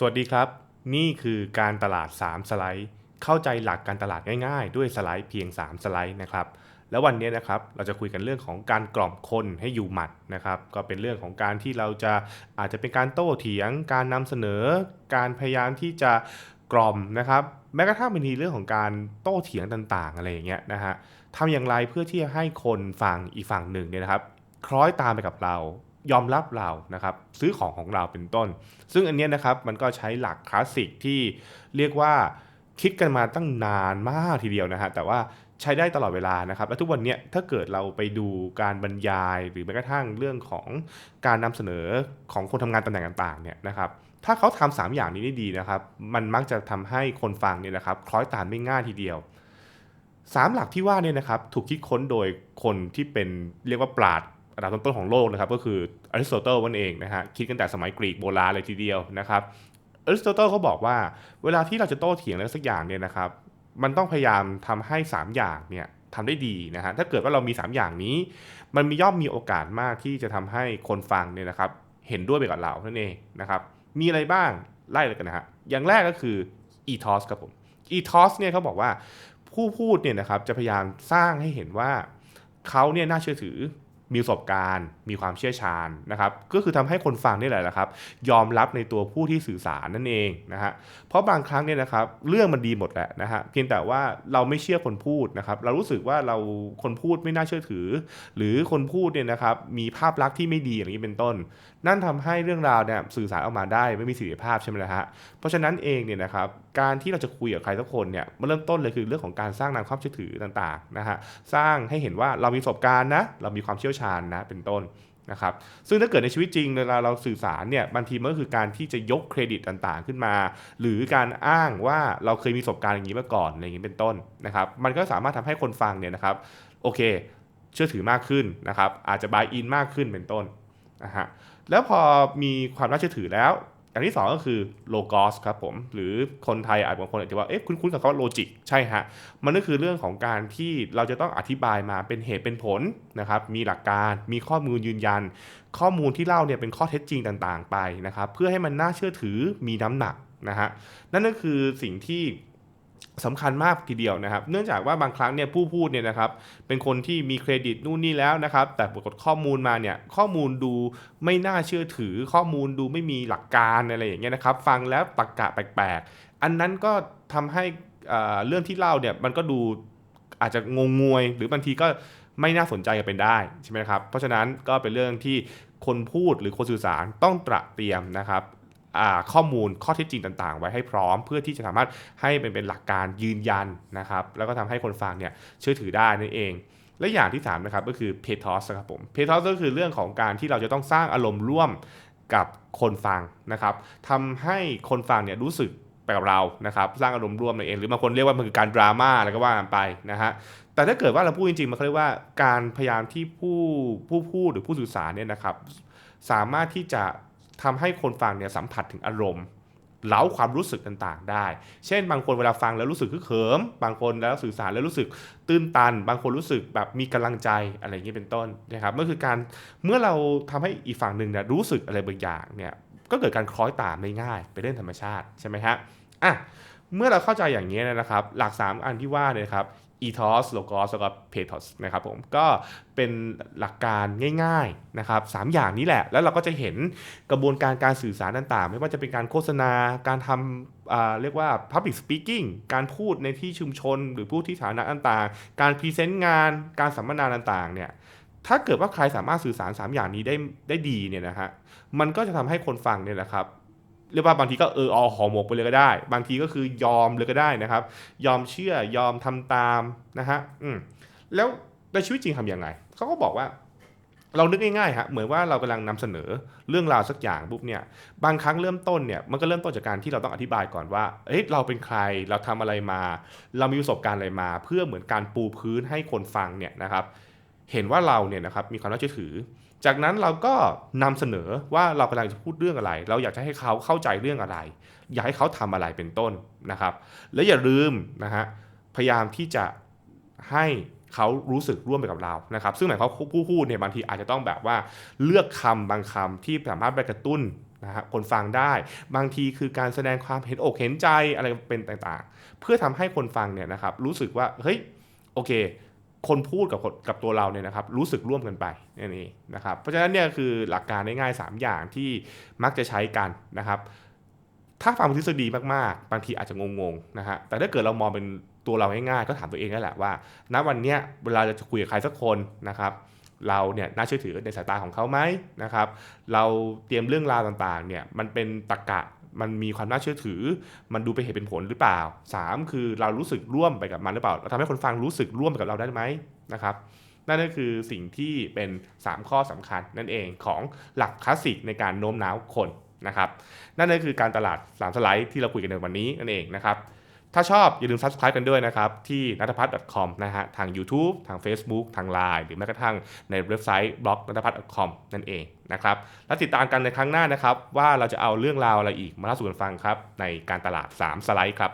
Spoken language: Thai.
สวัสดีครับ นี่คือการตลาด 3 สไลด์ เข้าใจหลักการตลาดง่ายๆ ด้วยสไลด์เพียง 3 สไลด์นะครับ แล้ววันนี้นะครับเราจะคุยกันเรื่องของการกล่อมคนให้อยู่หมัดนะครับก็เป็นเรื่องของการที่เราจะอาจจะเป็นการโต้เถียง การนำเสนอ การพยายามที่จะกล่อมนะครับแม้กระทั่งเป็นทีเรื่องของการโต้เถียงต่างๆ อะไรอย่างเงี้ยนะฮะทำอย่างไรเพื่อที่จะให้คนฝั่งอีกฝั่งหนึ่งเนี่ยนะครับ คล้อยตามไปกับเรา ยอมรับเรานะครับซื้อของของเราเป็นต้น ซึ่งอันเนี้ยนะครับมันก็ใช้หลักคลาสสิกที่เรียกว่าคิดกันมาตั้งนานมากทีเดียวนะฮะแต่ว่าใช้ได้ตลอดเวลานะครับ และทุกวันนี้ถ้าเกิดเราไปดูการบรรยายหรือแม้กระทั่งเรื่องของการนำเสนอของคนทำงานตำแหน่งต่างๆเนี่ยนะครับถ้าเขาทำสามอย่างนี้ได้ดีนะครับ มันมักจะทำให้คนฟังเนี่ยนะครับคล้อยตามได้ง่ายทีเดียวสามหลักที่ว่าเนี่ยนะครับถูกคิดค้นโดยคนที่เป็นเรียกว่าปราด อันดับต้นๆของโลกนะครับก็คืออริสโตเติลนั่นเองนะฮะคิดกันแต่สมัยกรีกโบราณเลยทีเดียวนะครับอริสโตเติลเขาบอกว่าเวลาที่เราจะโต้เถียงอะไรสักอย่างเนี่ยนะครับมันต้องพยายามทำให้ 3 อย่างเนี่ยทำได้ดีนะฮะถ้าเกิดว่าเรามี 3 อย่างนี้ มันมีย่อมมีโอกาสมากที่จะทำให้คนฟังเนี่ยนะครับเห็นด้วยไปกับเรานั่นเองนะครับมีอะไรบ้างไล่เลยกันนะฮะอย่างแรกก็คือ ethos ครับผม ethos เนี่ยเขาบอกว่าผู้พูดเนี่ยนะครับจะพยายามสร้างให้เห็นว่าเขาเนี่ยน่าเชื่อถือ มีประสบการณ์ มีความเชี่ยวชาญนะครับ ก็คือทำให้คนฟังนี่แหละนะครับ ยอมรับในตัวผู้ที่สื่อสารนั่นเองนะฮะ เพราะบางครั้งเนี่ยนะครับ เรื่องมันดีหมดแหละนะฮะ เพียงแต่ว่าเราไม่เชื่อคนพูดนะครับ เรารู้สึกว่าเราคนพูดไม่น่าเชื่อถือ หรือคนพูดเนี่ยนะครับ มีภาพลักษณ์ที่ไม่ดีอย่างนี้เป็นต้น นั่นทำให้เรื่องราวเนี่ยสื่อสารออกมาได้ไม่มีสิทธิภาพใช่ไหมล่ะฮะ เพราะฉะนั้นเองเนี่ยนะครับ การที่เราจะคุยกับใครสักคนเนี่ยมันเริ่มต้นเลยคือเรื่องของการสร้างนามความเชื่อถือต่างๆนะฮะสร้างให้เห็นว่าเรามีประสบการณ์นะเรามีความเชี่ยวชาญนะเป็นต้นนะครับซึ่งถ้าเกิดในชีวิตจริงเวลาเราสื่อสารเนี่ยบางทีมันก็คือการที่จะยกเครดิตต่างๆขึ้นมา หรือการอ้างว่าเราเคยมีประสบการณ์อย่างนี้มาก่อนอะไรอย่างนี้เป็นต้นนะครับมันก็สามารถทำให้คนฟังเนี่ยนะครับโอเค เชื่อถือมากขึ้นนะครับอาจจะบายอินมากขึ้นเป็นต้นนะฮะแล้วพอมีความน่าเชื่อถือแล้ว อันที่ 2 ก็คือโลกอสครับผม หรือคนไทยอาจบางคนอาจจะว่าเอ๊ะคุ้นๆกับคำว่าโลจิกใช่ฮะ มันก็คือเรื่องของการที่เราจะต้องอธิบายมาเป็นเหตุเป็นผลนะครับมีหลักการมีข้อมูลยืนยัน ข้อมูลที่เล่าเนี่ยเป็นข้อเท็จจริงต่างๆ ไปนะครับเพื่อให้มันน่าเชื่อถือมีน้ำหนักนะฮะนั่นก็คือสิ่งที่ สำคัญมากทีเดียวนะครับ เนื่องจากว่าบางครั้งเนี่ยผู้พูดเนี่ยนะครับเป็นคนที่มีเครดิตนู่นนี่แล้วนะครับ แต่ปรากฏข้อมูลมาเนี่ยข้อมูลดูไม่น่าเชื่อถือ ข้อมูลดูไม่มีหลักการอะไรอย่างเงี้ยนะครับ ฟังแล้วตรกกะแปลกๆ อันนั้นก็ทำให้อ่าเรื่องที่เล่าเนี่ยมันก็ดูอาจจะงงงวย หรือบางทีก็ไม่น่าสนใจกันเป็นได้ใช่ไหมครับเพราะฉะนั้นก็เป็นเรื่องที่คนพูดหรือคนสื่อสารต้องตระเตรียมนะครับ ข้อมูลข้อเท็จจริงต่างๆ ไว้ให้พร้อม เพื่อที่จะสามารถให้เป็นเป็นหลักการยืนยันนะครับแล้วก็ทำให้คนฟังเนี่ยเชื่อถือได้นั่นเองและอย่างที่3นะครับก็คือเพทอสครับผมเพทอสก็คือเรื่องของการที่เราจะต้องสร้างอารมณ์ร่วมกับคนฟังนะครับทำให้คนฟังเนี่ยรู้สึกไปกับเรานะครับสร้างอารมณ์ร่วมนั่นเอง หรือบางคนเรียกว่ามันคือการดราม่าอะไรก็ว่ากันไปนะฮะแต่ถ้าเกิดว่าเราพูดจริงๆมันเรียกว่าการพยายามที่ผู้ผู้พูดหรือผู้สื่อสารเนี่ยนะครับสามารถที่จะ ทำให้คนฟังเนี่ยสัมผัสถึงอารมณ์เล้าความรู้สึกต่างๆ ได้ เช่น บางคนเวลาฟังแล้วรู้สึกคึกเขิม บางคนแล้วสื่อสารแล้วรู้สึกตื้นตัน บางคนรู้สึกแบบมีกำลังใจอะไรอย่างนี้เป็นต้นนะครับมื่อคือการเมื่อเราทำให้อีกฝั่งหนึ่งเนี่ยรู้สึกอะไรบางอย่างเนี่ยก็เกิดการคล้อยตามได้ง่ายเป็นเรื่องธรรมชาติใช่ไหมฮะอะเมื่อเราเข้าใจอย่างนี้นะครับ หลัก 3 อันที่ว่าเนี่ยครับ ethos logos แล้วก็ pathos นะครับผมก็เป็นหลักการง่ายๆนะครับสามอย่างนี้แหละ แล้วเราก็จะเห็นกระบวนการการสื่อสารต่างๆ ไม่ว่าจะเป็นการโฆษณาการทำเรียกว่า public speaking การพูดในที่ชุมชน หรือพูดที่สาธารณะต่างๆ การพรีเซนต์งานการสัมมนาต่างๆเนี่ยถ้าเกิดว่าใครสามารถสื่อสาร 3 อย่างนี้ได้ได้ดีเนี่ยนะฮะมันก็จะทำให้คนฟังเนี่ยนะครับ เรียกว่าบางทีก็เอออาหอหมกไปเลยก็ได้ บางทีก็คือยอมเลยก็ได้นะครับ ยอมเชื่อยอมทำตามนะฮะอืมแล้วในชีวิตจริงทำยังไงเขาก็บอกว่า เรานึกง่ายๆฮะเหมือนว่าเรากำลังนำเสนอเรื่องราวสักอย่างปุ๊บเนี่ยบางครั้งเริ่มต้นเนี่ยมันก็เริ่มต้นจากการที่เราต้องอธิบายก่อนว่าเอ้ยเราเป็นใครเราทำอะไรมา เรามีประสบการณ์อะไรมา เพื่อเหมือนการปูพื้นให้คนฟังเนี่ยนะครับ เห็นว่าเราเนี่ยนะครับมีความน่าเชื่อถือ จากนั้นเราก็นำเสนอว่าเรากำลังจะพูดเรื่องอะไร เราอยากจะให้เขาเข้าใจเรื่องอะไร อยากให้เขาทำอะไรเป็นต้นนะครับ และอย่าลืมนะฮะพยายามที่จะให้เขารู้สึกร่วมไปกับเรานะครับ ซึ่งหมายความผู้พูดเนี่ยบางทีอาจจะต้องแบบว่าเลือกคำบางคำที่สามารถไปกระตุ้นนะฮะคนฟังได้บางทีคือการแสดงความเห็นอกเห็นใจอะไรเป็นต่างๆ เพื่อทำให้คนฟังเนี่ยนะครับรู้สึกว่าเฮ้ยโอเค คนพูดกับกับตัวเราเนี่ยนะครับรู้สึกร่วมกันไปนั่นะครับเพราะฉะนั้นเนี่ยคือหลักการง่ายๆ 3 อย่างที่มักจะใช้กันนะครับถ้าฟังทฤษฎีมากๆ บางทีอาจจะงงๆนะฮะแต่ถ้าเกิดเรามองเป็นตัวเราง่ายๆก็ถามตัวเองนั่นแหละว่า ณวันเนี้ยเวลาจะคุยกับใครสักคนนะครับเราเนี่ยน่าเชื่อถือในสายตาของเขาไหมนะครับเราเตรียมเรื่องราวต่างๆเนี่ยมันเป็นตรรกะ มันมีความน่าเชื่อถือ มันดูเป็นเหตุเป็นผลหรือเปล่า 3 คือเรารู้สึกร่วมไปกับมันหรือเปล่าเราทำให้คนฟังรู้สึกร่วมไปกับเราได้ไหมนะครับนั่นก็คือสิ่งที่เป็น 3 ข้อสำคัญนั่นเองของหลักคลาสสิกในการโน้มน้าวคนนะครับ นั่นก็คือการตลาด3สไลด์ที่เราคุยกันในวันนี้นั่นเองนะครับ ถ้าชอบอย่าลืม subscribe กันด้วยนะครับ ที่นัทพัฒน์ .com นะฮะ ทาง YouTube ทาง Facebook ทาง Line หรือแม้กระทั่งในเว็บไซต์บล็อกนัทพัฒน์ .com นั่นเองนะครับ แล้วติดตามกันในครั้งหน้านะครับ ว่าเราจะเอาเรื่องราวอะไรอีกมาเล่าสู่กันฟังครับ ในการตลาด 3 สไลด์ครับ